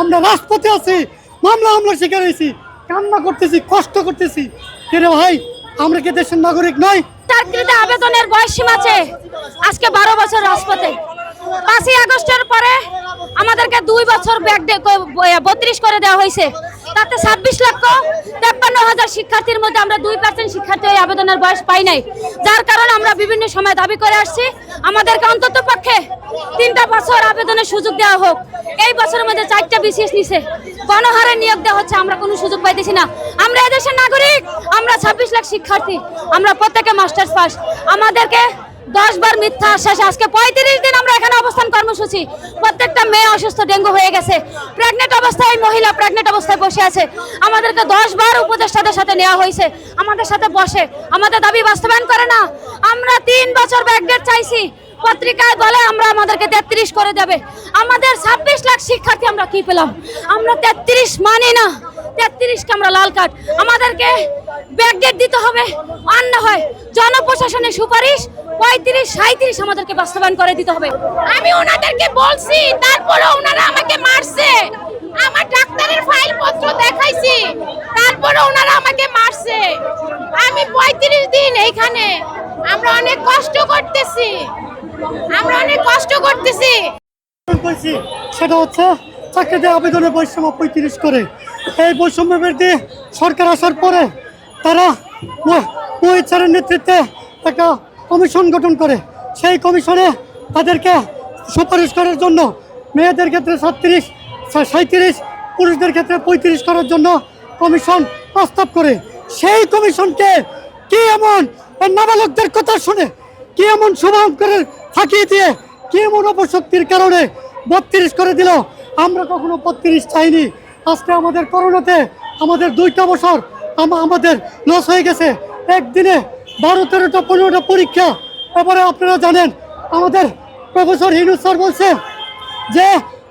আমরা রাজপথে আছি, মামলা হামলা শিকার হয়েছি, কান্না করতেছি, কষ্ট করতেছি। কেরে ভাই, আমরা কি দেশের নাগরিক নয় চাকরিতে আবেদনের বয়স আছে। আজকে বারো বছর রাজপথে। পাঁচই আগস্টের পরে আমাদেরকে দুই বছর ব্যাগ বত্রিশ করে দেওয়া হয়েছে। তাতে ছাব্বিশ লক্ষ তেপ্পান্ন হাজার শিক্ষার্থীর মধ্যে আমরা দুই পার্সেন্ট শিক্ষার্থী ওই আবেদনের বয়স পাই নাই। যার কারণে আমরা বিভিন্ন সময় দাবি করে আসছি, আমাদেরকে অন্তত পক্ষে তিনটা বছর আবেদনের সুযোগ দেওয়া হোক। এই বছরের মধ্যে চারটা বিশেষ নিছে। গণহারে নিয়োগ দেওয়া হচ্ছে, আমরা কোনো সুযোগ পাইতেছি না। আমরা এদেশের নাগরিক, আমরা ছাব্বিশ লাখ শিক্ষার্থী। আমরা প্রত্যেকে মাস্টার্স পাস। আমাদেরকে দশ বার মিথ্যা আশ্বাস আজকে পঁয়ত্রিশ দিন আমরা এখানে অবস্থান কর্মসূচি। প্রত্যেকটা মেয়ে অসুস্থ, ডেঙ্গু হয়ে গেছে। প্রেগনেন্ট অবস্থায় মহিলা প্রেগনেন্ট অবস্থায় বসে আছে। আমাদেরকে দশ বার উপদেষ্টাদের সাথে নেওয়া হয়েছে। আমাদের সাথে বসে। আমাদের দাবি বাস্তবায়ন করে না। আমরা তিন বছর ব্যাকডেট চাইছি। পত্রিকায় বলে আমরা আমাদেরকে তেত্রিশ করে দেবে আমাদের ছাব্বিশ লাখ শিক্ষার্থী আমরা কি পেলাম? আমরা তেত্রিশ মানি না। তেত্রিশকে আমরা লাল কার্ড আমাদেরকে ব্যাকডেট দিতে হবে। আর না হয়। জনপ্রশাসনের সুপারিশ পঁয়ত্রিশ সাঁত্রিশ আমাদেরকে বাস্তবায়ন করে দিতে হবে। আমি ওনাদেরকে বলছি তারপরে ওনারা আমাকে মারছে। আমার ডাক্তারের ফাইল পত্র দেখাইছি তারপরে ওনারা আমাকে মারছে। আমি পঁয়ত্রিশ দিন এইখানে। আমরা অনেক কষ্ট করতেছি। আমরা অনেক কষ্ট করতেছি। করেছি সেটা হচ্ছে চাকরিতে আবেদনের বৈষম্য পঁয়ত্রিশ করে। এই বৈষম্য বিরোধী সরকার আসার পরে তারা ওয়েচারের নেতৃত্বে একটা কমিশন গঠন করে, সেই কমিশনে তাদেরকে সুপারিশ করার জন্য, মেয়েদের ক্ষেত্রে ছত্রিশ সাঁত্রিশ পুরুষদের ক্ষেত্রে পঁয়ত্রিশ করার জন্য কমিশন প্রস্তাব করে। সেই কমিশনকে কি এমন নাবালকদের কথা শুনে, কি এমন শুভঙ্করের ফাঁকি দিয়ে, কি এমন অপশক্তির কারণে বত্রিশ করে দিল? আমরা কখনো বত্রিশ চাইনি। আজকে আমাদের করোনাতে আমাদের দুইটা বছর আমাদের লস হয়ে গেছে। একদিনে বারো তেরোটা পনেরোটা পরীক্ষা। এবারে আপনারা জানেন আমাদের প্রফেসর হিনুজ স্যার বলছে যে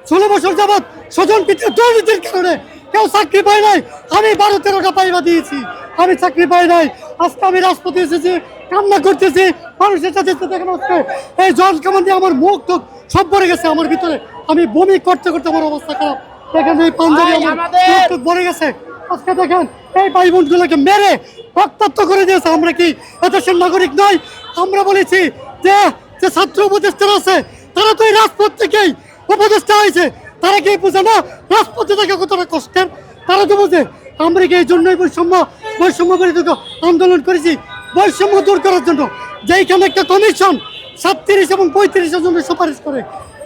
ষোলো বছর যাবৎ স্বজন পিতার দুর্নীতির কারণে কেউ চাকরি পায় নাই। আমি বারো তেরোটা পাইবা দিয়েছি। আমি চাকরি পাই নাই। আজকে আমি রাজপথে এসেছি কান্না করতেছি মানুষের সাথে দেখেন আজকে এই জল কেমন দিয়ে আমার মুখ তো সব ভরে গেছে আমার ভিতরে। আমি বমি করতে করতে আমার অবস্থা খারাপ। দেখেন এই পাঞ্জাবি আমার মুখ ভরে গেছে। আজকে দেখেন এই ভাই বোনগুলোকে মেরে রক্তাক্ত করে দিয়েছে। আমরা কি এদেশের নাগরিক নয় আমরা বলেছি যে যে ছাত্র উপদেষ্টারা আছে, তারা তো এই রাজপথ থেকেই উপদেষ্টা হয়েছে। তারা কি বুঝে না? রাজপথে থেকে কতটা কষ্টের? তারা তো বুঝে। আমরা কি এই জন্যই বৈষম্য বৈষম্য বিরোধী আন্দোলন করেছি? বৈষম্য দূর করার জন্য। যেইখানে একটা কমিশন সাতত্রিশ এবং পঁয়ত্রিশের জন্য সুপারিশ করে।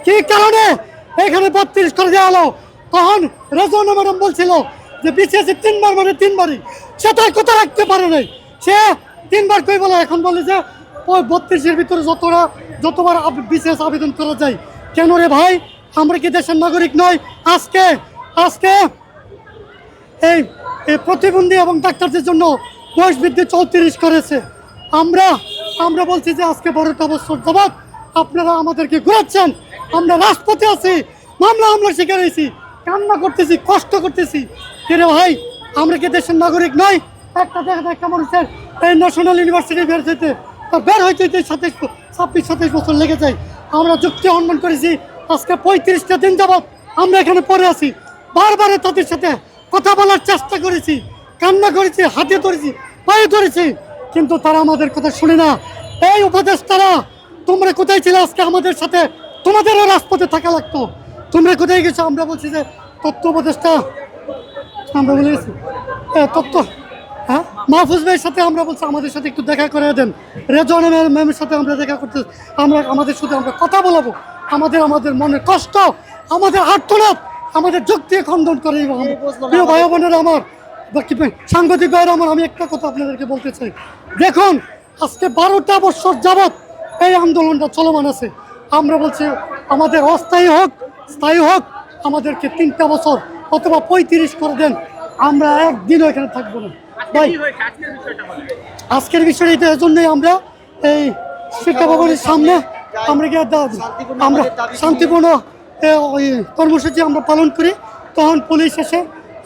কি কারণে এখানে বত্রিশ করে দেওয়া হলো? তখন রেজনা ম্যাডাম বলছিল যে বিসিএসি তিনবার মানে তিনবারই সেটা কথা রাখতে পারে নাই। সে তিনবার কই বলে? এখন বলে যে, ওই বত্রিশের ভিতরে যতটা যতবার বিশেষ আবেদন করা যায়। কেন রে ভাই? আমরা কি দেশের নাগরিক নয়? আজকে আজকে এই প্রতিবন্ধী এবং ডাক্তারদের জন্য বয়স বৃদ্ধি চৌত্রিশ করেছে। আমরা আমরা বলছি যে, আজকে বারোটা বছর যাবৎ আপনারা আমাদেরকে ঘুরাচ্ছেন। আমরা রাজপথে আছি। মামলা হামলা শিকার হয়েছি। কান্না করতেছি, কষ্ট করতেছি। কিরে ভাই, আমরা কি দেশের নাগরিক নয় একটা দেখা একটা মানুষের এই ন্যাশনাল ইউনিভার্সিটি বের হইতে বের হইতে হইতে সাতাইশ ছাব্বিশ, সাতাইশ বছর লেগে যায়। আমরা যুক্তি অন্যান করেছি, আজকে পঁয়ত্রিশটা দিন যাবৎ আমরা এখানে পড়ে আছি। বারবার তাদের সাথে কথা বলার চেষ্টা করেছি, কান্না করেছি, হাতে ধরেছি, পায়ে ধরেছি, কিন্তু তারা আমাদের কথা শুনে না। এই উপদেষ্টারা, তোমরা কোথায় ছিলে আজকে আমাদের সাথে? তোমাদেরও রাজপথে থাকা লাগতো। তোমরা কোথায় গেছো? আমরা বলছি যে তত্ত্ব উপদেষ্টা আমরা বলে গেছি তত্ত্ব হ্যাঁ? মাহফুজ ভাইয়ের সাথে আমরা বলছি, আমাদের সাথে একটু দেখা করে দেন। রেজন ম্যামের সাথে আমরা দেখা করতে আমরা, আমাদের সাথে আমরা কথা বলাবো। আমাদের আমাদের মনের কষ্ট, আমাদের আর্তনাদ, আমাদের যুক্তি খণ্ডন করে প্রিয় ভাই বোনেরা আমার সাংবাদিক ভাইয়ের আমার, আমি একটা কথা আপনাদেরকে বলতে চাই। দেখুন, আজকে বারোটা বছর যাবৎ এই আন্দোলনটা চলমান আছে। আমরা বলছি, আমাদের অস্থায়ী হোক, স্থায়ী হোক, আমাদেরকে তিনটা বছর অথবা পঁয়ত্রিশ করে দেন আমরা একদিনও এখানে থাকব না। ভাই আজকের বিষয়টা এটা জন্যই আমরা এই শিক্ষা ভবনের সামনে আমরা গিয়ে আমরা শান্তিপূর্ণ ওই কর্মসূচি আমরা পালন করি। তখন পুলিশ এসে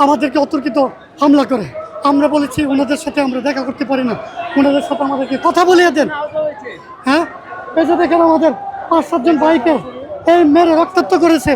আমাদেরকে অতর্কিত হামলা করে। আমরা বলেছি ওনাদের সাথে আমরা দেখা করতে পারি না। ওনাদের সাথে আমাদেরকে কথা বলিয়ে দেন। হ্যাঁ? এই যে দেখেন আমাদের পাঁচ সাতজন ভাইকে এই মেরে রক্তাক্ত করেছে।